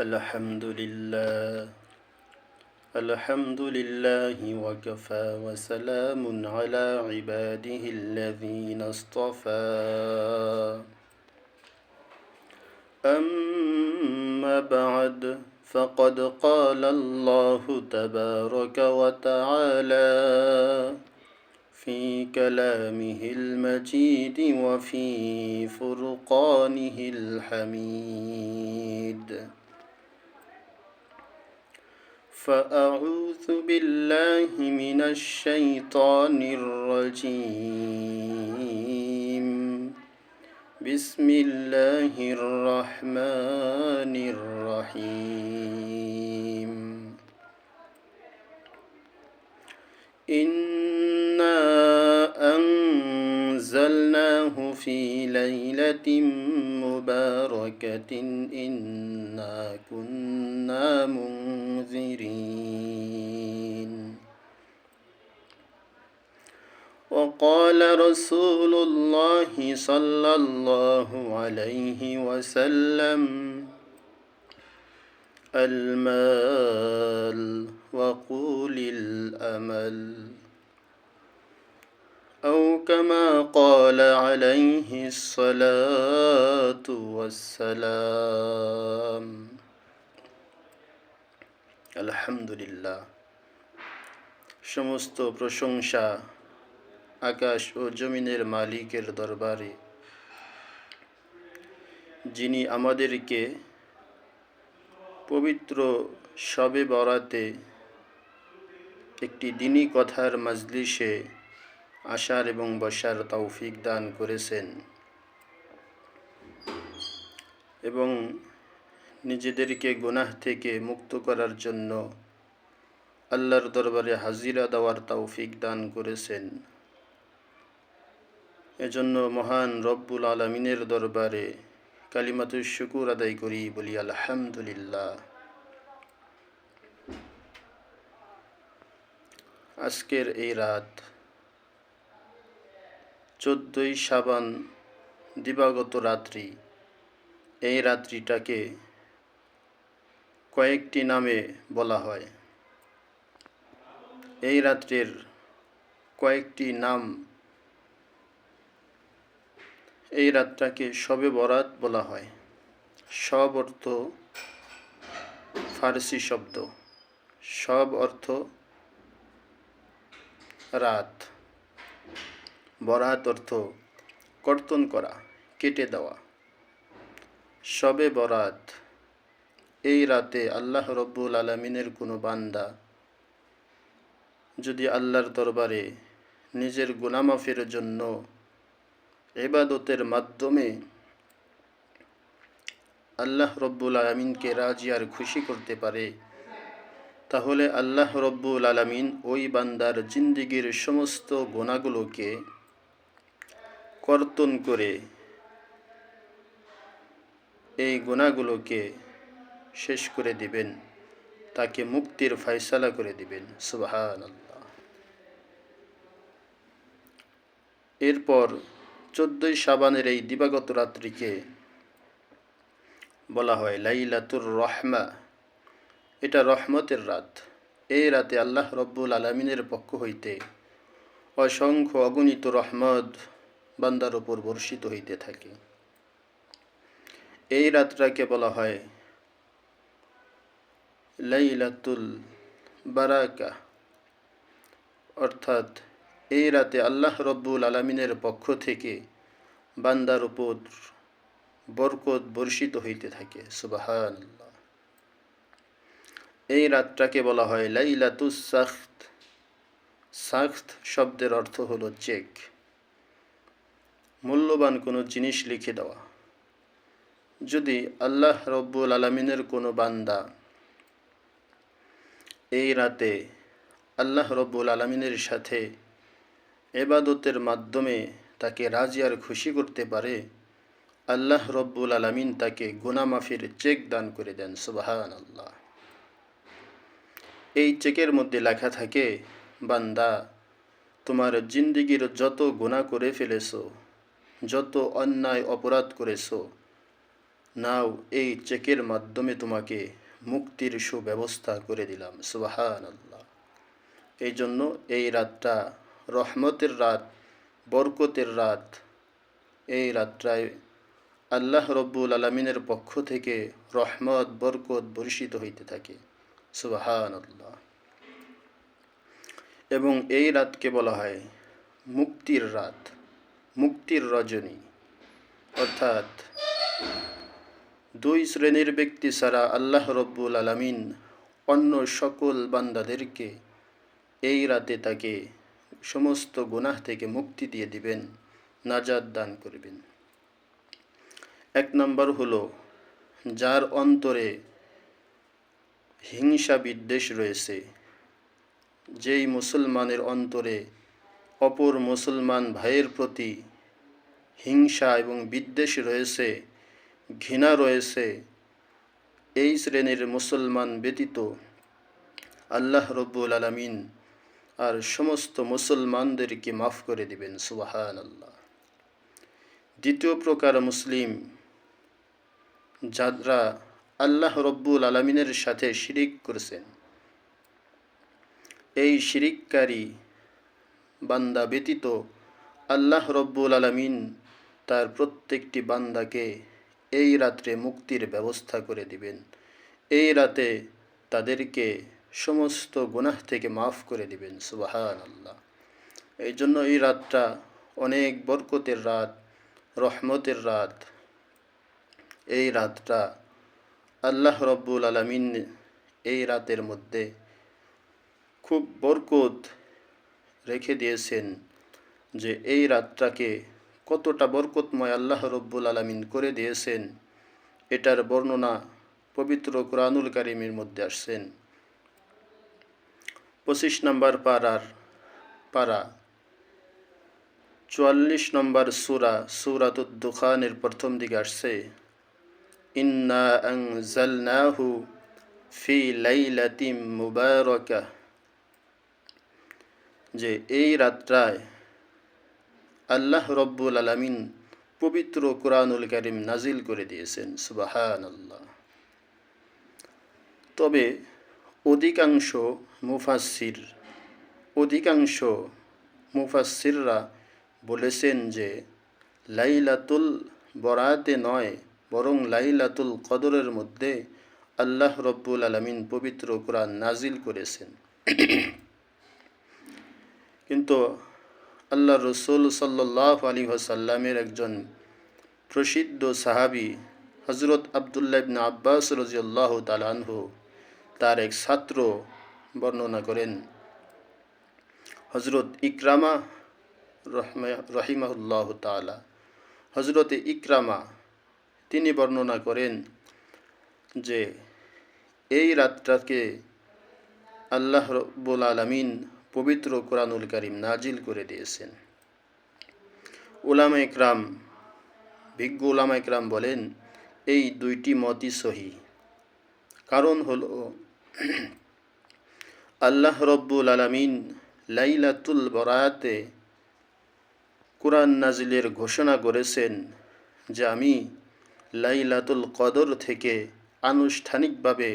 الحمد لله الحمد لله وكفى وسلام على عباده الذين اصطفى. أما بعد فقد قال الله تبارك وتعالى في كلامه المجيد وفي فرقانه الحميد. فأعوذ بالله من الشيطان الرجيم. بسم الله الرحمن الرحيم. إنا أنزلناه في ليلة مباركة. إنا كنا منذرين وقال رسول الله صلى الله عليه وسلم المال وقول الأمل. أو كما قال عليه الصلاة والسلام. আলহামদুলিল্লাহ। সমস্ত প্রশংসা আকাশ ও জমিনের মালিকের দরবারে। যিনি আমাদেরকে পবিত্র সবে বরাতে একটি দিনই কথার মজলিসে আসার এবং বসার তৌফিক দান করেছেন। এবং নিজেদেরকে গুনাহ থেকে মুক্ত করার জন্য আল্লাহর দরবারে হাজিরা দেওয়ার তৌফিক দান করেছেন। এজন্য মহান রব্বুল আলমিনের দরবারে কালিমাতুর শুকুর আদায় করি, বলি আলহামদুলিল্লাহ। আজকের এই রাত চোদ্দই সাবান দিবাগত রাত্রি, এই রাত্রিটাকে কয়েকটি নামে বলা হয়। এই রাত্রের কয়েকটি নাম, এই রাতটাকে শবে বরাত বলা হয়। সব অর্থ ফার্সি শব্দ। সব অর্থ রাত। বরাত অর্থ কর্তন করা, কেটে দেওয়া। সবে বরাত এই রাতে আল্লাহ রব্বুল আলমিনের কোনো বান্দা যদি আল্লাহর দরবারে নিজের গুনামাফের জন্য এবাদতের মাধ্যমে আল্লাহ রব্বুল আলমিনকে রাজি আর খুশি করতে পারে, তাহলে আল্লাহ রব্বুল আলমিন ওই বান্দার জিন্দিগির সমস্ত গোনাগুলোকে কর্তন করে এই গুণাগুলোকে শেষ করে দিবেন। তাকে মুক্তির ফয়সালা করে দিবেন। সুবাহান এরপর চোদ্দই সাবানের এই দিবাগত রাত্রিকে বলা হয় লাইলাতুর রহমা। এটা রহমতের রাত। এই রাতে আল্লাহ রব্বুল আলমিনের পক্ষ হইতে অসংখ্য অগণিত রহমত বান্দার ওপর বর্ষিত হইতে থাকে। এই রাতটাকে বলা হয় লাইলাতুল বারাকা। অর্থাৎ এই রাতে আল্লাহ রব্বুল আলমিনের পক্ষ থেকে বান্দার উপর বরকত বর্ষিত হইতে থাকে। সুবাহান এই রাতটাকে বলা হয় লাইলাতুস সাখত। সাখত শব্দের অর্থ হলো চেক। মূল্যবান কোনো জিনিস লিখে দেওয়া। যদি আল্লাহ রব্বুল আলমিনের কোনো বান্দা এই রাতে আল্লাহ রব্বুল আলমিনের সাথে এবাদতের মাধ্যমে তাকে রাজি আর খুশি করতে পারে, আল্লাহ রব্বুল আলমিন তাকে গুনামাফির চেক দান করে দেন সুবাহান আল্লাহ এই চেকের মধ্যে লেখা থাকে, বান্দা, তোমার জিন্দিগির যত গুণা করে ফেলেছো, যত অন্যায় অপরাধ করেছ, নাও এই চেকের মাধ্যমে তোমাকে মুক্তির সুব্যবস্থা করে দিলাম সুবাহান আল্লাহ এই জন্য এই রাতটা, রহমতের রাত, বরকতের রাত, এই রাতটায় আল্লাহ রব্বুল আলমিনের পক্ষ থেকে রহমত, বরকত বর্ষিত হইতে থাকে সুবাহান আল্লাহ এবং এই রাতকে বলা হয় মুক্তির রাত, মুক্তির রজনী। অর্থাৎ দুই শ্রেণির ব্যক্তি ছাড়া আল্লাহ রব্বুল আলমিন অন্য সকল বান্দাদেরকে এই রাতে তাকে সমস্ত গুনাহ থেকে মুক্তি দিয়ে দিবেন নাজাদ দান করবেন। এক নম্বর হলো, যার অন্তরে হিংসা বিদ্বেষ রয়েছে, যেই মুসলমানের অন্তরে অপর মুসলমান ভাইয়ের প্রতি হিংসা এবং বিদ্বেষ রয়েছে ঘৃণা রয়েছে। এই শ্রেণির মুসলমান ব্যতীত আল্লাহ রব্বুল আলমিন আর সমস্ত মুসলমানদেরকে মাফ করে দিবেন সুবাহান আল্লাহ দ্বিতীয় প্রকার মুসলিম যারা আল্লাহ রব্বুল আলমিনের সাথে শিরিক করেছেন। এই শিরিককারী বান্দা ব্যতীত আল্লাহ রব্বুল আলমিন তার প্রত্যেকটি বান্দাকে এই রাত্রে মুক্তির ব্যবস্থা করে দিবেন। এই রাতে তাদেরকে সমস্ত গুনাহ থেকে মাফ করে দিবেন সুবাহান আল্লাহ এই জন্য এই রাতটা অনেক বরকতের রাত, রহমতের রাত। এই রাতটা আল্লাহ রব্বুল আলমিন এই রাতের মধ্যে খুব বরকত রেখে দিয়েছেন যে এই রাতটাকে কতটা বরকতময় আল্লাহ রব্বুল আলমিন করে দিয়েছেন, এটার বর্ণনা পবিত্র কোরআনুল কারিমের মধ্যে আসছেন। পঁচিশ নম্বর পাড়ার পাড়া চুয়াল্লিশ নম্বর সুরা সুরাত দুখানের প্রথম দিকে আসছে, ইন্না আংজালনাহু ফি লাইলাতিম মুবারকা যে এই রাত্রায় আল্লাহ রব্বুল আলমিন পবিত্র কোরআনুল করিম নাজিল করে দিয়েছেন সুবাহান আল্লাহ তবে অধিকাংশ মুফাসির অধিকাংশ মুফাসিররা বলেছেন যে লাইলাতুল বরাতে নয়, বরং লাইলাতুল কদরের মধ্যে আল্লাহ রব্বুল আলমিন পবিত্র কোরআন নাজিল করেছেন। কিন্তু আল্লাহ রসুল সাল্লাহ আলী ওসাল্লামের একজন প্রসিদ্ধ সাহাবি হজরত আবদুল্লাহ ইবনা আব্বাস রাজিউল্লাহ তালানহু তার এক ছাত্র বর্ণনা করেন। হজরত ইকরামা রহিমাহুল্লাহ তালা হজরত ইকরামা, তিনি বর্ণনা করেন যে, এই রাতটাকে আল্লাহ রব্বুল আলমিন পবিত্র কোরআনুল করিম নাজিল করে দিয়েছেন। উলামা ইকরাম, বিজ্ঞ উলামা ইকরাম বলেন, এই দুইটি মতই সহি। কারণ হল, আল্লাহ রব্বুল আলমিন লাইলাতুল বরায়াতে কোরআন নাজিলের ঘোষণা করেছেন যে আমি লাইলাতুল কদর থেকে আনুষ্ঠানিকভাবে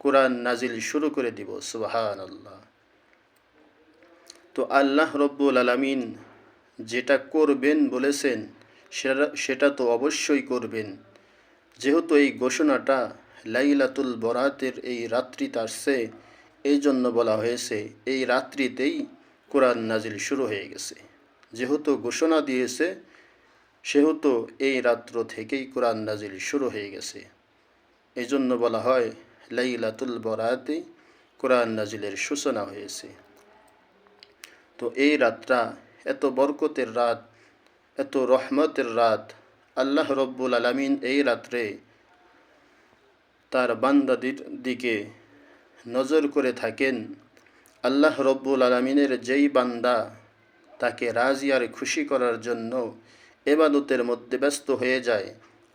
কোরআন নাজিল শুরু করে দিব। সুবাহান আল্লাহ তো আল্লাহ রব্বুল আলমিন যেটা করবেন বলেছেন, সেটা সেটা তো অবশ্যই করবেন। যেহেতু এই ঘোষণাটা লাইলাতুল বরাতের এই রাত্রিতে আসছে এই জন্য বলা হয়েছে এই রাত্রিতেই কোরআন নাজিল শুরু হয়ে গেছে। যেহেতু ঘোষণা দিয়েছে, সেহেতু এই রাত্র থেকেই কোরআন নাজিল শুরু হয়ে গেছে। এই জন্য বলা হয় লাইলাতুল বরাতে কোরআন নাজিলের সূচনা হয়েছে। তো এই রাতটা, এত বরকতের রাত, এত রহমতের রাত, আল্লাহ রব্বুল আলমিন এই রাত্রে তার বান্দাদের দিকে নজর করে থাকেন। আল্লাহ রব্বুল আলমিনের যেই বান্দা তাকে রাজি আর খুশি করার জন্য এবাদতের মধ্যে ব্যস্ত হয়ে যায়,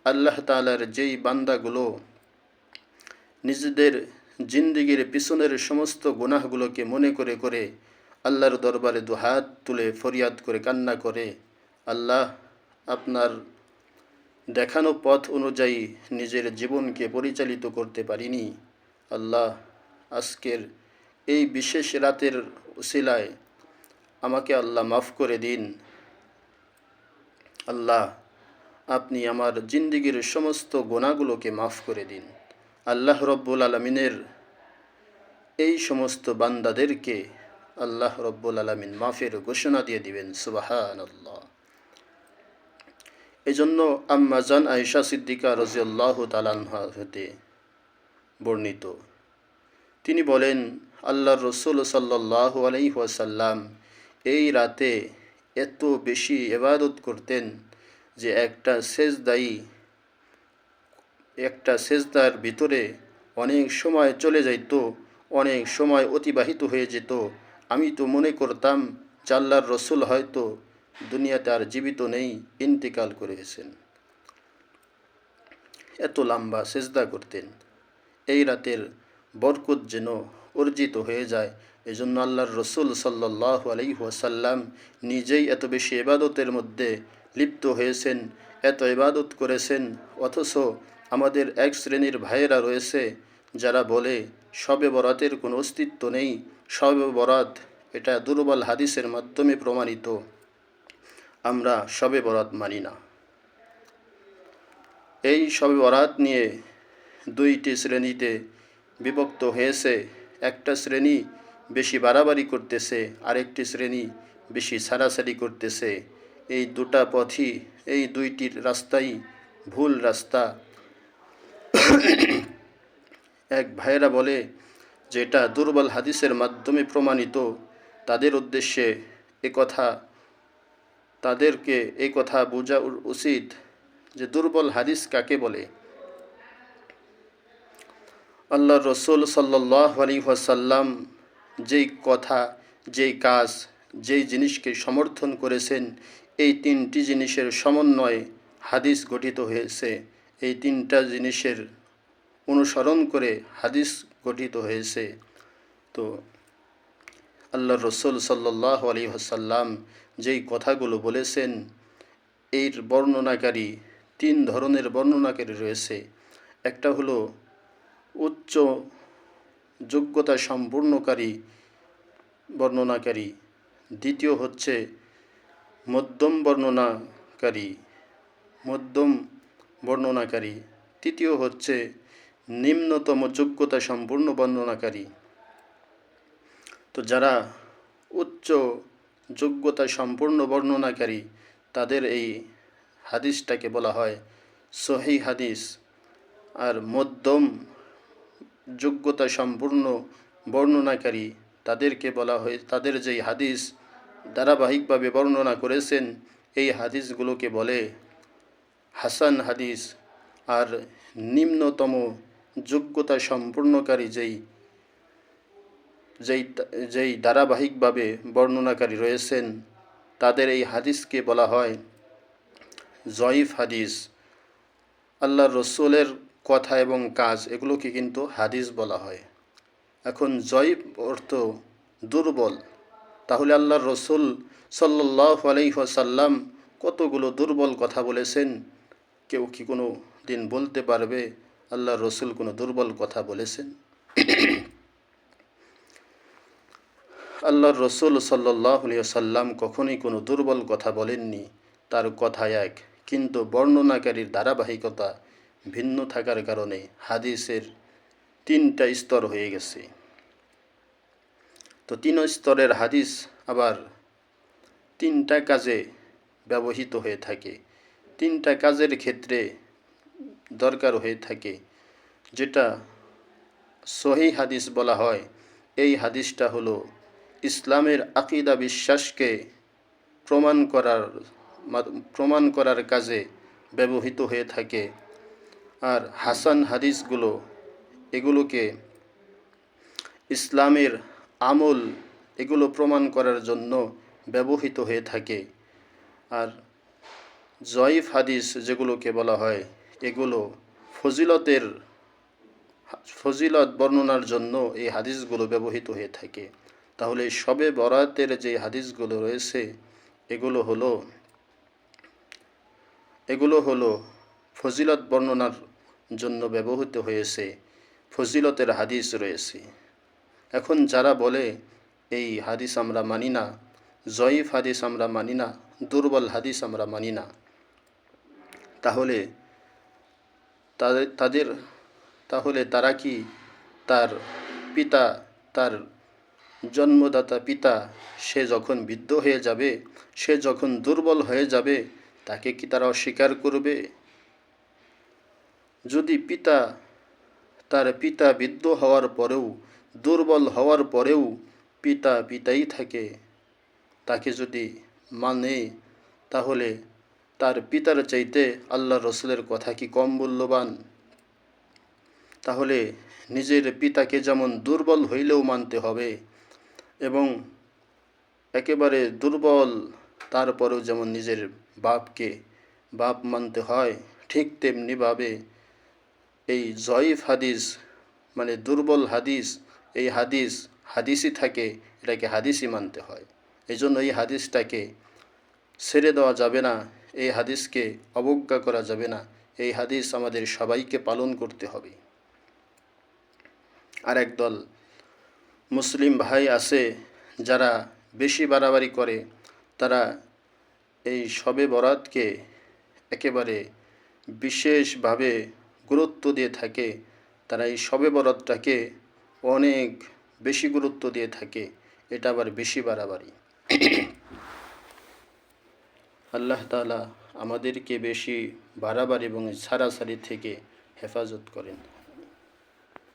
আল্লাহ তালার যেই বান্দাগুলো নিজেদের জিন্দিগির পিছনের সমস্ত গুনাহগুলোকে মনে করে করে আল্লাহর দরবারে দুহাত তুলে ফরিয়াদ করে, কান্না করে। আল্লাহ আপনার দেখানো পথ অনুযায়ী নিজের জীবনকে পরিচালিত করতে পারিনি। আল্লাহ আজকের এই বিশেষ রাতের উসিলায় আমাকে আল্লাহ মাফ করে দিন। আল্লাহ আপনি আমার জিন্দিগির সমস্ত গোনাগুলোকে মাফ করে দিন। আল্লাহ রব্বুল আলমিনের এই সমস্ত বান্দাদেরকে আল্লাহ রব্বুল আলমিন মাফের ঘোষণা দিয়ে দিবেন সুবাহান আল্লাহ এই জন্য আম্মাজান আয়েশা সিদ্দিকা রাজিয়াল্লাহ তালানহা হতে বর্ণিত। তিনি বলেন আল্লাহ রসুল সাল্লাহ আলাইসাল্লাম এই রাতে এত বেশি এবাদত করতেন যে একটা সেজদায়ী একটা সেজদার ভিতরে অনেক সময় চলে যাইত, অনেক সময় অতিবাহিত হয়ে যেত আমি তো মনে করতাম যে আল্লাহর রসুল হয়তো দুনিয়াতে আর জীবিত নেই, ইন্তেকাল করেছেন। এত লম্বা সেজদা করতেন। এই রাতের বরকত যেন অর্জিত হয়ে যায়, এজন্য আল্লাহর রসুল সাল্লাহ আলাইহাসাল্লাম নিজেই এত বেশি এবাদতের মধ্যে লিপ্ত হয়েছেন, এত ইবাদত করেছেন, অথচ আমাদের এক শ্রেণির ভাইয়েরা রয়েছে, যারা বলে, সবে বরাতের কোনো অস্তিত্ব নেই শবে বরাত এটা দুর্বল হাদিসের মাধ্যমে প্রমাণিত। আমরা শবে বরাত মানি না। এই সবে বরাত নিয়ে দুইটি শ্রেণীতে বিভক্ত হয়েছে। একটা শ্রেণি বেশি বাড়াবাড়ি করতেছে, আরেকটি শ্রেণি বেশি সারাসারি করতেছে। এই দুটা পথই, এই দুইটির রাস্তাই ভুল রাস্তা। এক ভাইয়েরা বলে যে এটা দুর্বল হাদিসের মাধ্যমে প্রমাণিত, তাদের উদ্দেশ্যে কথা, তাদেরকে এই কথা বোঝা উচিত যে দুর্বল হাদিস কাকে বলে। আল্লাহ রসুল সাল্লাহ আলী ওয়াসাল্লাম যেই কথা, যেই কাজ, যেই জিনিসকে সমর্থন করেছেন, এই তিনটি জিনিসের সমন্বয়ে হাদিস গঠিত হয়েছে। এই তিনটা জিনিসের অনুসরণ করে হাদিস গঠিত হয়েছে। তো আল্লাহ রসুল সাল্লাহ আলী হাসাল্লাম যেই কথাগুলো বলেছেন, এর বর্ণনাকারী তিন ধরনের বর্ণনাকারী রয়েছে। একটা হলো উচ্চ যোগ্যতা সম্পূর্ণকারী বর্ণনাকারী। দ্বিতীয় হচ্ছে মধ্যম বর্ণনাকারী মধ্যম বর্ণনাকারী। তৃতীয় হচ্ছে নিম্নতম যোগ্যতা সম্পূর্ণ বর্ণনাকারী। তো যারা উচ্চ যোগ্যতা সম্পূর্ণ বর্ণনাকারী, তাদের এই হাদিসটাকে বলা হয় সহি হাদিস। আর মধ্যম যোগ্যতা সম্পূর্ণ বর্ণনাকারী, তাদেরকে বলা হয়, তাদের যেই হাদিস ধারাবাহিকভাবে বর্ণনা করেছেন, এই হাদিসগুলোকে বলে হাসান হাদিস। আর নিম্নতম যোগ্যতা সম্পূর্ণকারী যেই যেই যেই ধারাবাহিকভাবে বর্ণনাকারী রয়েছেন, তাদের এই হাদিসকে বলা হয় জয়ীফ হাদিস। আল্লাহ রসুলের কথা এবং কাজ এগুলোকে কিন্তু হাদিস বলা হয়। এখন জয়ীফ অর্থ দুর্বল। তাহলে আল্লাহ রসুল সাল্লাহ আলহিহাসাল্লাম কতগুলো দুর্বল কথা বলেছেন? কেউ কি কোনো দিন বলতে পারবে? আল্লাহ রসুল কোনো দুর্বল কথা বলেছেন। আল্লাহর রসুল সাল্লাহ সাল্লাম কখনোই কোনো দুর্বল কথা বলেননি। তার কথা এক, কিন্তু বর্ণনাকারীর ধারাবাহিকতা ভিন্ন থাকার কারণে হাদিসের তিনটা স্তর হয়ে গেছে। তো তিন স্তরের হাদিস আবার তিনটা কাজে ব্যবহৃত হয়ে থাকে। তিনটা কাজের ক্ষেত্রে দরকার হয়ে থাকে। যেটা সহি হাদিস বলা হয়, এই হাদিসটা হলো ইসলামের আকিদা বিশ্বাসকে প্রমাণ করার প্রমাণ করার কাজে ব্যবহৃত হয়ে থাকে। আর হাসান হাদিসগুলো, এগুলোকে ইসলামের আমল, এগুলো প্রমাণ করার জন্য ব্যবহৃত হয়ে থাকে। আর জয়ীফ হাদিস যেগুলোকে বলা হয় এগুলো ফজিলতের, ফজিলত বর্ণনার জন্য এই হাদিসগুলো ব্যবহৃত হয়ে থাকে। তাহলে সবে বরাতের যে হাদিসগুলো রয়েছে, এগুলো হলো এগুলো হলো ফজিলত বর্ণনার জন্য ব্যবহৃত হয়েছে, ফজিলতের হাদিস রয়েছে। এখন যারা বলে, এই হাদিস আমরা মানি না, জয়ীফ হাদিস আমরা মানি না, দুর্বল হাদিস আমরা মানি না, তাহলে তাদের তাদের, তাহলে তারা কি তার পিতা, তার জন্মদাতা পিতা, সে যখন বৃদ্ধ হয়ে যাবে, সে যখন দুর্বল হয়ে যাবে, তাকে কি তারা অস্বীকার করবে? যদি পিতা, তার পিতা বৃদ্ধ হওয়ার পরেও, দুর্বল হওয়ার পরেও পিতা পিতাই থাকে, তাকে যদি মানে তাহলে তার পিতার চাইতে আল্লাহ রসুলের কথা কি কম মূল্যবান? তাহলে নিজের পিতাকে যেমন দুর্বল হইলেও মানতে হবে এবং একেবারে দুর্বল তারপরেও যেমন নিজের বাপকে বাপ মানতে হয়, ঠিক তেমনিভাবে এই জয়ীফ হাদিস মানে দুর্বল হাদিস, এই হাদিস হাদিসই থাকে, এটাকে হাদিসই মানতে হয়। এই জন্য এই হাদিসটাকে ছেড়ে দেওয়া যাবে না। এই হাদিসকে অবজ্ঞা করা যাবে না। এই হাদিস আমাদের সবাইকে পালন করতে হবে। আর একদল মুসলিম ভাই আছে, যারা বেশি বাড়াবাড়ি করে, তারা এই শবে বরাতকে একেবারে বিশেষভাবে গুরুত্ব দিয়ে থাকে। তারা এই শবে বরাতটাকে অনেক বেশি গুরুত্ব দিয়ে থাকে। এটা আবার বেশি বাড়াবাড়ি। আল্লাহ তালা আমাদেরকে বেশি বাড়াবাড়ি এবং ছাড়াছাড়ি থেকে হেফাজত করেন।